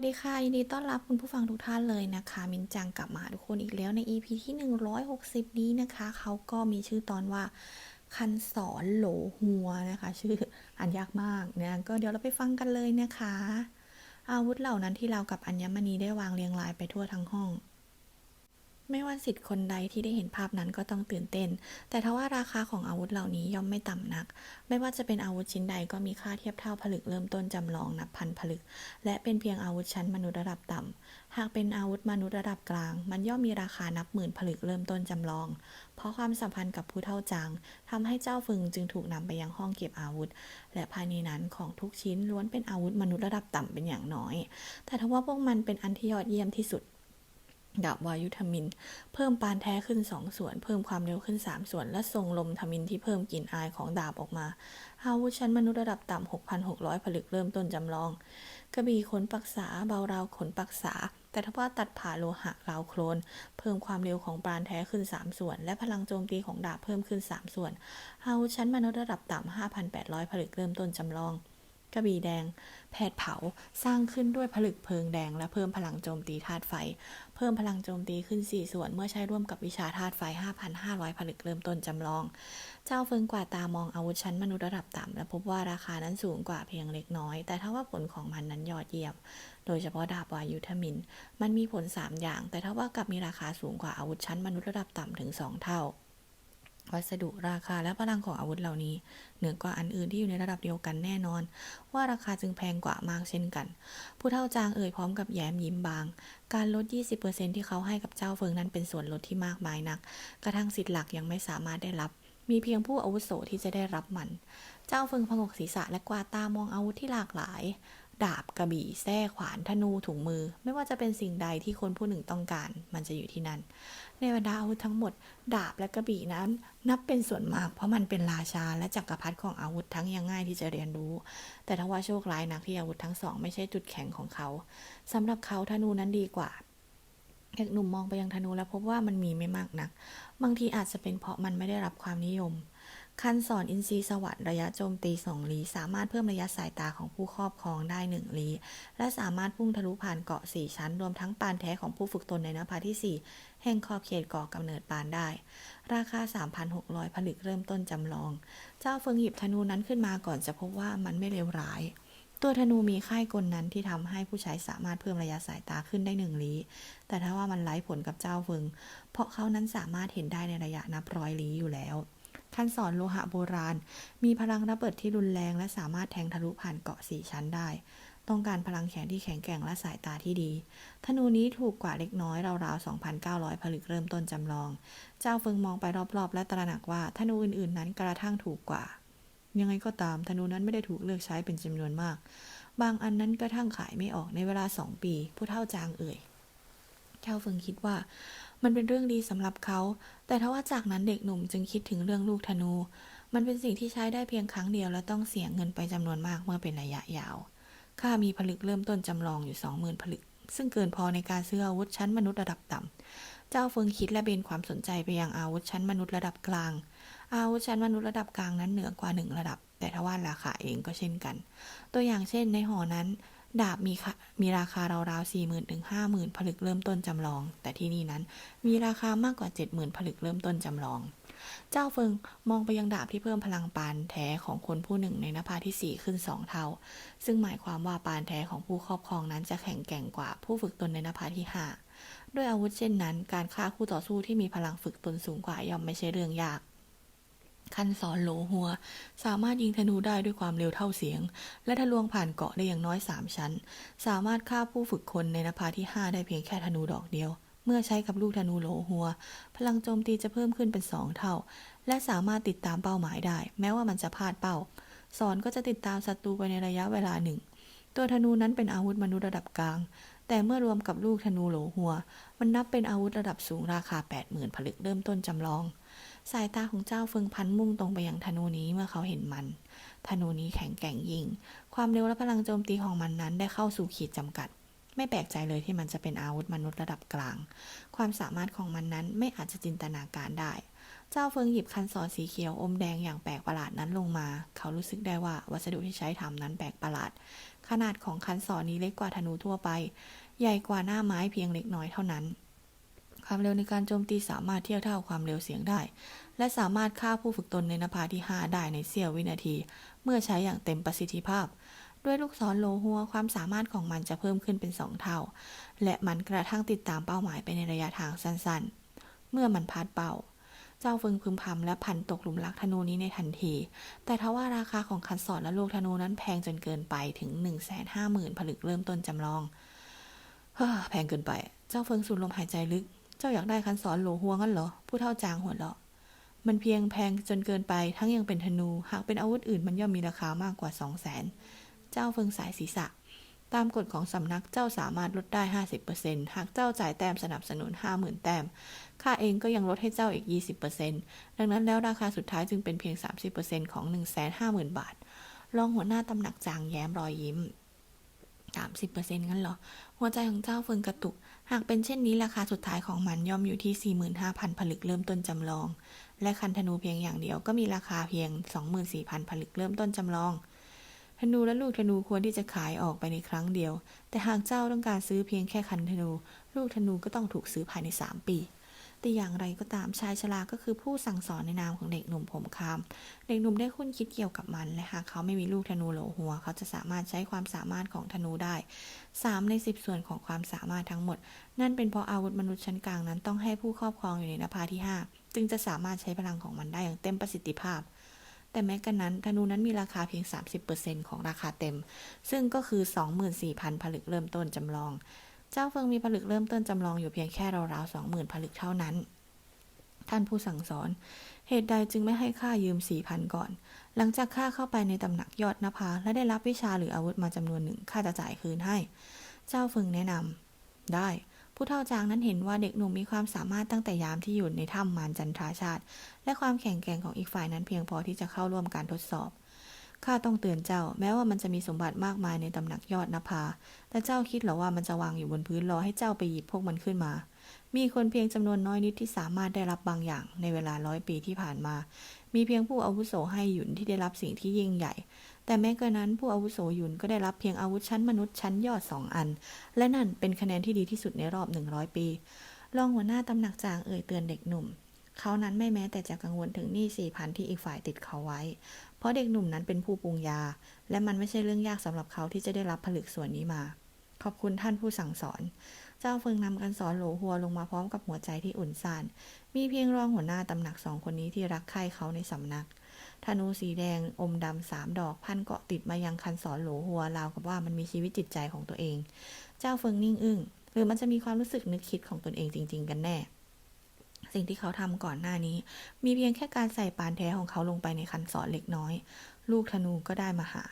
สวัสดีค่ะ ยินดีต้อนรับคุณผู้ฟังทุกท่านเลยนะคะ มินจังกลับมาหาทุกคนอีกแล้วใน EP ที่ 160 นี้นะคะ เขาก็มีชื่อตอนว่าคันสอนโหลหัวนะคะ ชื่ออ่านยากมากนะก็เดี๋ยวเราไปฟังกันเลยนะคะ อาวุธเหล่านั้นที่เรากับอัญมณีได้วางเรียงรายไปทั่วทั้งห้อง ไม่ว่าสิทธิ์คนใดที่ได้เห็นภาพนั้นก็ต้องตื่นเต้น แต่ทว่าราคาของอาวุธเหล่านี้ย่อมไม่ต่ำนัก ไม่ว่าจะเป็นอาวุธชิ้นใดก็มีค่าเทียบเท่าผลึกเริ่มต้นจำลองนับพันผลึก และเป็นเพียงอาวุธชั้นมนุษย์ระดับต่ำ หากเป็นอาวุธมนุษย์ระดับกลาง มันย่อมมีราคานับหมื่นผลึกเริ่มต้นจำลอง เพราะความสัมพันธ์กับผู้เท่าจางทำให้เจ้าฟึงจึงถูกนำไปยังห้องเก็บอาวุธ และภายในนั้นของทุกชิ้นล้วนเป็นอาวุธมนุษย์ระดับต่ำเป็นอย่างน้อย แต่ทว่าพวกมันเป็นอันที่ยอดเยี่ยมที่สุด ดาบวายุทมิน เพิ่มปานแท้ขึ้น 2 ส่วน เพิ่มความเร็วขึ้น 3 ส่วน และทรงลมทมินที่เพิ่มกลิ่นอายของดาบออกมา อาวุธชั้นมนุษย์ระดับต่ำ 6,600 ผลึกเริ่มต้นจำลอง กระบี่ขนปักษา เบาราวขนปักษา แต่ทว่าตัดผ่าโลหะราวโครน เพิ่มความเร็วของปานแท้ขึ้น 3 ส่วน และพลังโจมตีของดาบเพิ่มขึ้น 3 ส่วน อาวุธชั้นมนุษย์ระดับต่ำ 5,800 ผลึกเริ่มต้นจำลองกระบี่แดง แผดเผา สร้างขึ้นด้วยผลึกเพลิงแดงและเพิ่มพลังโจมตีธาตุไฟ พิ่มพลังโจมตีขึ้น 4 ส่วน เมื่อใช้ร่วมกับวิชาธาตุไฟ 5,500 ผลึกเริ่มต้นจำลอง เจ้าเฟิงกว่าตามองอาวุธชั้นมนุษย์ระดับต่ำ และพบว่าราคานั้นสูงกว่าเพียงเล็กน้อย แต่ถ้าว่าผลของมันนั้นยอดเยี่ยม โดยเฉพาะดาบวายุทมิน มันมีผล 3 อย่าง แต่ถ้าว่ากับมีราคาสูงกว่าอาวุธชั้นมนุษย์ระดับต่ำถึง 2 เท่า วัสดุราคาและพลังของอาวุธเหล่านี้ เหนือกว่าอันอื่นที่อยู่ในระดับเดียวกันแน่นอน ว่าราคาจึงแพงกว่ามากเช่นกัน ผู้เฒ่าจางเอ่ยพร้อมกับแย้มยิ้มบาง การลด 20%ที่เขาให้กับเจ้าเฟิงนั้นเป็นส่วนลดที่มากมายนัก กระทั่งสิทธิ์หลักยังไม่สามารถได้รับ มีเพียงผู้อาวุโสที่จะได้รับมัน เจ้าเฟิงพงกศีรษะและกวาดตามองอาวุธที่หลากหลาย ดาบกระบี่แส้ขวานธนูถุงมือ ไม่ว่าจะเป็นสิ่งใดที่คนผู้หนึ่งต้องการ มันจะอยู่ที่นั่น ในบรรดาอาวุธทั้งหมด ดาบและกระบี่นั้น นับเป็นส่วนมาก เพราะมันเป็นราชาและจักรพรรดิของอาวุธทั้งยังง่ายที่จะเรียนรู้ แต่ทว่าโชคร้ายนักที่อาวุธทั้งสองไม่ใช่จุดแข็งของเขาสำหรับเขาธนูนั้นดีกว่าเด็กหนุ่มมองไปยังธนูแล้วพบว่ามันมีไม่มากนัก บางทีอาจจะเป็นเพราะมันไม่ได้รับความนิยม คันสอนอินทรีย์สวัสด์ระยะโจมตี 2 ลีสามารถเพิ่มระยะสายตาของผู้ครอบครองได้ 1 ลีและสามารถพุ่งทะลุผ่านเกาะ 4 ชั้น รวมทั้งปานแท้ของผู้ฝึกตนในนภาที่ 4 แห่งขอบเขตเก่อกำเนิดปานได้ ราคา 3,600 ผลึกเริ่มต้นจำลอง เจ้าเฟิงหยิบธนูนั้นขึ้นมาก่อนจะพบว่ามันไม่เลวร้าย ตัวธนูมีค่ายกลนั้นที่ทำให้ผู้ใช้สามารถเพิ่มระยะสายตาขึ้นได้หนึ่งลี้แต่ถ้าว่ามันไร้ผลกับเจ้าเฟิง เพราะเขานั้นสามารถเห็นได้ในระยะนับร้อยลี้อยู่แล้ว คันสอนโลหะโบราณ มีพลังระเบิดที่รุนแรง และสามารถแทงทะลุผ่านเกาะสี่ชั้นได้ ต้องการพลังแขนที่แข็งแกร่งและสายตาที่ดี ธนูนี้ถูกกว่าเล็กน้อยราวๆ 2,900 ผลึกเริ่มต้นจำลอง เจ้าเฟิงมองไปรอบๆ และตระหนักว่าธนูอื่นๆ นั้นกระทั่งถูกกว่า ยังไงก็ตามธนูนั้นไม่ได้ถูกเลือกใช้เป็นจำนวนมาก บางอันนั้นกระทั่งขายไม่ออกในเวลาสองปี ผู้เท่าจางเอ่ยเจ้าเฟิงคิดว่า มันเป็นเรื่องดีสำหรับเขา แต่ทว่าจากนั้นเด็กหนุ่มจึงคิดถึงเรื่องลูกธนู มันเป็นสิ่งที่ใช้ได้เพียงครั้งเดียวและต้องเสียเงินไปจำนวนมากเมื่อเป็นระยะยาว ข้ามีผลึกเริ่มต้นจำลองอยู่สองหมื่นผลึก ซึ่งเกินพอในการซื้ออาวุธชั้นมนุษย์ระดับต่ำ เจ้าเฟิงคิดและเบนความสนใจไปยังอาวุธชั้นมนุษย์ระดับกลาง อาวุธชั้นมนุษย์ระดับกลางนั้นเหนือกว่าหนึ่งระดับ แต่ทว่าราคาเองก็เช่นกัน ตัวอย่างเช่น ในหอนั้น ดาบมีมีราคาราวๆสี่หมื่นถึงห้าหมื่นผลึกเริ่มต้นจำลอง แต่ที่นี่นั้นมีราคามากกว่าเจ็ดหมื่นผลึกเริ่มต้นจำลอง เจ้าเฟิงมองไปยังดาบที่เพิ่มพลังปานแท้ของคนผู้หนึ่งในนภาที่สี่ขึ้นสองเท่า ซึ่งหมายความว่าปานแท้ของผู้ครอบครองนั้นจะแข็งแกร่งกว่าผู้ฝึกตนในนภาที่ห้าด้วยอาวุธเช่นนั้น การฆ่าคู่ต่อสู้ที่มีพลังฝึกตนสูงกว่าย่อมไม่ใช่เรื่องยาก คันสอนโหลหัว สามารถยิงธนูได้ด้วยความเร็วเท่าเสียง และทะลวงผ่านเกาะได้อย่างน้อยสามชั้น สามารถฆ่าผู้ฝึกคนในนภาที่ห้าได้เพียงแค่ธนูดอกเดียว เมื่อใช้กับลูกธนูโหลหัว พลังโจมตีจะเพิ่มขึ้นเป็นสองเท่า และสามารถติดตามเป้าหมายได้ แม้ว่ามันจะพลาดเป้า สอนก็จะติดตามศัตรูไปในระยะเวลาหนึ่ง ตัวธนูนั้นเป็นอาวุธมนุษย์ระดับกลาง แต่เมื่อรวมกับลูกธนูโหลหัว มันนับเป็นอาวุธระดับสูงราคา 80,000ผลึกเริ่มต้นจำลอง สายตาของเจ้าเฟิงพันมุ่งตรงไปยังธนูนี้เมื่อเขาเห็นมัน ธนูนี้แข็งแกร่งยิ่ง ความเร็วและพลังโจมตีของมันนั้นได้เข้าสู่ขีดจำกัด ไม่แปลกใจเลยที่มันจะเป็นอาวุธมนุษย์ระดับกลาง ความสามารถของมันนั้นไม่อาจจะจินตนาการได้ เจ้าเฟิงหยิบคันศรสีเขียวอมแดงอย่างแปลกประหลาดนั้นลงมา เขารู้สึกได้ว่าวัสดุที่ใช้ทำนั้นแปลกประหลาด ขนาดของคันศรนี้เล็กกว่าธนูทั่วไป ใหญ่กว่าหน้าไม้เพียงเล็กน้อยเท่านั้น ความเร็วในการโจมตีสามารถเทียบเท่าความเร็วเสียงได้ และสามารถฆ่าผู้ฝึกตนในนภาที่ 5 ได้ในเสี้ยววินาที เมื่อใช้อย่างเต็มประสิทธิภาพ ด้วยลูกศรโลหัวความสามารถของมันจะเพิ่มขึ้นเป็น 2 เท่า และมันกระทั่งติดตามเป้าหมายไปในระยะทางสั้นๆ เมื่อมันพลาดเป้าเจ้าเฟิงพึมพำและพันตกหลุมรักธนูนี้ในทันที แต่ทว่าราคาของคันศรและลูกธนูนั้นแพงจนเกินไปถึง 150,000ผลึกเริ่มต้นจำลอง เฮ้อแพงเกินไป เจ้าเฟิงสูดลมหายใจลึก เจ้าอยากได้คันศรโหลหัวงั้นเหรอ ผู้เท่าจางหัวเราะ มันเพียงแพงจนเกินไป ทั้งยังเป็นธนู หากเป็นอาวุธอื่นมันย่อมมีราคามากกว่า2 0 0แสน เจ้าเฟิงสายศีรษะ ตามกฎของสำนักเจ้าสามารถลดได้ 50%หากเจ้าจ่ายแต้มสนับสนุน 50,000 แต้ม ข้าเองก็ยังลดให้เจ้าอีก 20%ดังนั้นแล้วราคาสุดท้ายจึงเป็นเพียง 30%ของ 150,000 บาท รองหัวหน้าตำหนักจางแย้มรอยยิ้ม 30%งั้นเหรอ หัวใจของเจ้าเฟิงกระตุก หากเป็นเช่นนี้ราคาสุดท้ายของมันย่อมอยู่ที่ 45,000 ผลึกเริ่มต้นจำลอง และคันธนูเพียงอย่างเดียวก็มีราคาเพียง 24,000 ผลึกเริ่มต้นจำลอง ธนูและลูกธนูควรที่จะขายออกไปในครั้งเดียว แต่หากเจ้าต้องการซื้อเพียงแค่คันธนู ลูกธนูก็ต้องถูกซื้อภายใน 3 ปี แต่อย่างไรก็ตามชายชราก็คือผู้สั่งสอนในนามของเด็กหนุ่มผมคามเด็กหนุ่มได้คุ้นคิดเกี่ยวกับมันและหากเขาไม่มีลูกธนูโหลหัว เขาจะสามารถใช้ความสามารถของธนูได้3ใน10 ส่วนของความสามารถทั้งหมด นั่นเป็นเพราะอาวุธมนุษย์ชั้นกลางนั้นต้องให้ผู้ครอบครองอยู่ในนภาที่ 5 จึงจะสามารถใช้พลังของมันได้อย่างเต็มประสิทธิภาพแต่แม้กระนั้นธนูนั้นมีราคาเพียง 30%ของราคาเต็ม ซึ่งก็คือ 24,000 ผลึกเริ่มต้นจำลอง เจ้าเฟิงมีผลึกเริ่มต้นจำลองอยู่เพียงแค่ราวๆ20,000ผลึกเท่านั้น ท่านผู้สั่งสอน เหตุใดจึงไม่ให้ข้ายืม4,000ก่อน หลังจากข้าเข้าไปในตำหนักยอดนภาและได้รับวิชาหรืออาวุธมาจำนวนหนึ่งข้าจะจ่ายคืนให้ เจ้าเฟิงแนะนำได้ผู้เฒ่าจางนั้นเห็นว่าเด็กหนุ่มมีความสามารถตั้งแต่ยามที่อยู่ในถ้ำมารจันทราชาติ และความแข็งแกร่งของอีกฝ่ายนั้นเพียงพอที่จะเข้าร่วมการทดสอบ ข้าต้องเตือนเจ้า แม้ว่ามันจะมีสมบัติมากมายในตำหนักยอดนภา แต่เจ้าคิดหรอว่ามันจะวางอยู่บนพื้นรอให้เจ้าไปหยิบพวกมันขึ้นมา มีคนเพียงจำนวนน้อยนิดที่สามารถได้รับบางอย่างในเวลาร้อยปีที่ผ่านมา มีเพียงผู้อาวุโสให้หยุนที่ได้รับสิ่งที่ยิ่งใหญ่ แต่แม้กระนั้นผู้อาวุโสหยุนก็ได้รับเพียงอาวุธชั้นมนุษย์ชั้นยอดสองอัน และนั่นเป็นคะแนนที่ดีที่สุดในรอบ100ปีรองหัวหน้าตำหนักจางเอ่ยเตือนเด็กหนุ่ม เขานั้นไม่แม้แต่จะกังวลถึงหนี้สี่พันที่อีกฝ่ายติดเขาไว้ เพราะเด็กหนุ่มนั้นเป็นผู้ปรุงยา และมันไม่ใช่เรื่องยากสำหรับเขาที่จะได้รับผลึกส่วนนี้มา ขอบคุณท่านผู้สั่งสอน เจ้าเฟิงนำกันสอนโหลหัวลงมาพร้อมกับหัวใจที่อุ่นซ่าน มีเพียงรองหัวหน้าตำหนักสองคนนี้ที่รักใคร่เขาในสำนักธนูสีแดงอมดำสามดอกพันเกาะติดมายังคันสอนโหลหัวราวกับว่ามันมีชีวิตจิตใจของตัวเอง เจ้าเฟิงนิ่งอึ้งหรือมันจะมีความรู้สึกนึกคิดของตนเองจริง ๆ กันแน่ สิ่งที่เขาทำก่อนหน้านี้ มีเพียงแค่การใส่ปานแท้ของเขาลงไปในคันสอนเล็กน้อย ลูกธนูก็ได้มาหา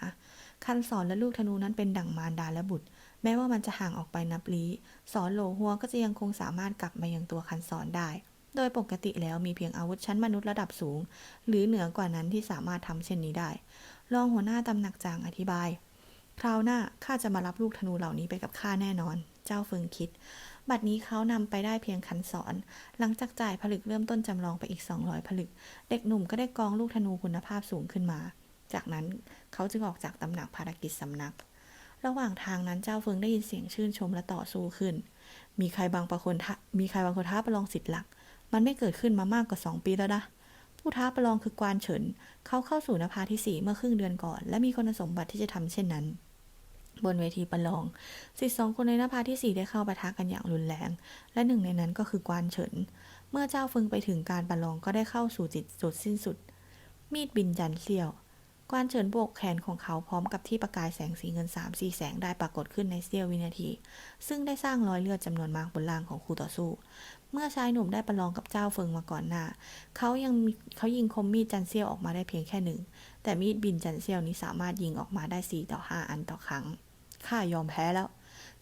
คันสอนและลูกธนูนั้นเป็นดั่งมารดาและบุตร แม้ว่ามันจะห่างออกไปนับลี้สอนโลหัวก็จะยังคงสามารถกลับมายังตัวคันสอนได้ โดยปกติแล้วมีเพียงอาวุธชั้นมนุษย์ระดับสูง หรือเหนือกว่านั้นที่สามารถทำเช่นนี้ได้รองหัวหน้าตำหนักจางอธิบาย คราวหน้าข้าจะมารับลูกธนูเหล่านี้ไปกับข้าแน่นอน เจ้าเฟิงคิด บัดนี้เขานำไปได้เพียงคันสอน หลังจากจ่ายผลึกเริ่มต้นจำลองไปอีก 200 ผลึก เด็กหนุ่มก็ได้กองลูกธนูคุณภาพสูงขึ้นมา จากนั้นเขาจึงออกจากตำหนักภารกิจสำนัก ระหว่างทางนั้นเจ้าเฟิงได้ยินเสียงชื่นชมและต่อสู้ขึ้น มีใครบางประคนมีใครบางคนท้าประลองสิทธิ์หลัก มันไม่เกิดขึ้นมามากกว่า 2 ปีแล้วนะผู้ท้าประลองคือกวานเฉิน เขาเข้าสู่นภาที่ 4 เมื่อครึ่งเดือนก่อน และมีคุณสมบัติที่จะทำเช่นนั้น บนเวทีประลองสิทธิ์สองคนในนภาที่4ได้เข้าปะทะกันอย่างรุนแรง และหนึ่งในนั้นก็คือกวานเฉิน เมื่อเจ้าเฟิงไปถึงการประลองก็ได้เข้าสู่จิตจุดสิ้นสุด มีดบินจันเสี้ยว กวานเฉินโบกแขนของเขาพร้อมกับที่ประกายแสงสีเงินสามสี่แสงได้ปรากฏขึ้นในเสี้ยววินาที ซึ่งได้สร้างรอยเลือดจำนวนมากบนร่างของคู่ต่อสู้ เมื่อชายหนุ่มได้ประลองกับเจ้าเฟิงมาก่อนหน้า เขายังเขายิงคมมีดจันเซียวออกมาได้เพียงแค่หนึ่ง แต่มีดบินจันเซียวนี้สามารถยิงออกมาได้สี่ต่อห้าอันต่อครั้ง ข้ายอมแพ้แล้ว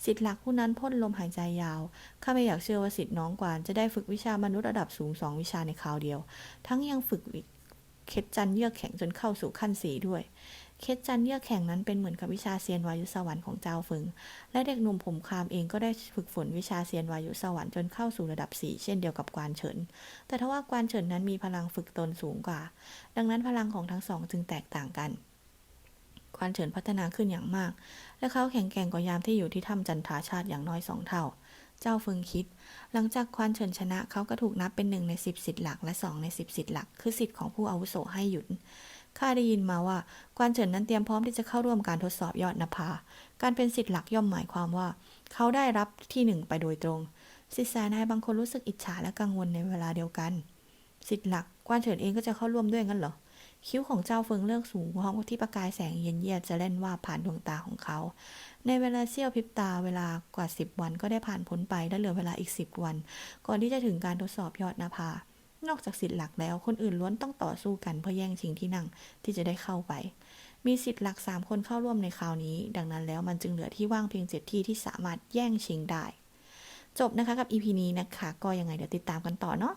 สิทธิ์หลักผู้นั้นพ่นลมหายใจยาว ข้าไม่อยากเชื่อว่าสิทธิ์น้องกวานจะได้ฝึกวิชามนุษย์ระดับสูงสองวิชาในคราวเดียว ทั้งยังฝึกเคล็ดจันเยือกแข็งจนเข้าสู่ขั้นสีด้วย เคล็ดจันเยือกแข็งนั้นเป็นเหมือนกับวิชาเซียนวายุสวรรค์ของเจ้าเฟิงและเด็กหนุ่มผมคามเองก็ได้ฝึกฝนวิชาเซียนวายุสวรรค์จนเข้าสู่ระดับสี่เช่นเดียวกับกวานเฉิน แต่ทว่ากวานเฉินนั้นมีพลังฝึกตนสูงกว่า ดังนั้นพลังของทั้งสองจึงแตกต่างกัน ควานเฉินพัฒนาขึ้นอย่างมาก และเขาแข็งแกร่งกว่ายามที่อยู่ที่ถ้ำจันทราชาติอย่างน้อยสองเท่า เจ้าเฟิงคิด หลังจากควานเฉินชนะเขาก็ถูกนับเป็นหนึ่งในสิบสิทธิ์หลักและสองในสิบสิทธิ์หลัก คือสิทธิ์ของผู้อาวุโสให้หยุนข้าได้ยินมาว่าควานเฉินนั้นเตรียมพร้อมที่จะเข้าร่วมการทดสอบยอดนภา การเป็นสิทธิ์หลักย่อมหมายความว่า เขาได้รับที่หนึ่งไปโดยตรงสิทธิสายนายบางคนรู้สึกอิจฉาและกังวลในเวลาเดียวกัน สิทธิ์หลักควานเฉินเองก็จะเข้าร่วมด้วยงั้นเหรอ คิ้วของเจ้าเฟิงเลือกสูงพร้อมกับที่ประกายแสงเย็นเยียดจะเล่นว่าผ่านดวงตาของเขา ในเวลาเสี้ยวพริบตาเวลากว่าสิบวันก็ได้ผ่านพ้นไปและเหลือเวลาอีกสิบวัน ก่อนที่จะถึงการทดสอบยอดนภานอกจากสิทธิ์หลักแล้วคนอื่นล้วนต้องต่อสู้กันเพื่อแย่งชิงที่นั่งที่จะได้เข้าไป มีสิทธิ์หลักสามคนเข้าร่วมในคราวนี้ ดังนั้นแล้วมันจึงเหลือที่ว่างเพียงเจ็ดที่ที่สามารถแย่งชิงได้ จบนะคะกับ EP นี้นะคะ ก็ยังไงเดี๋ยวติดตามกันต่อเนาะ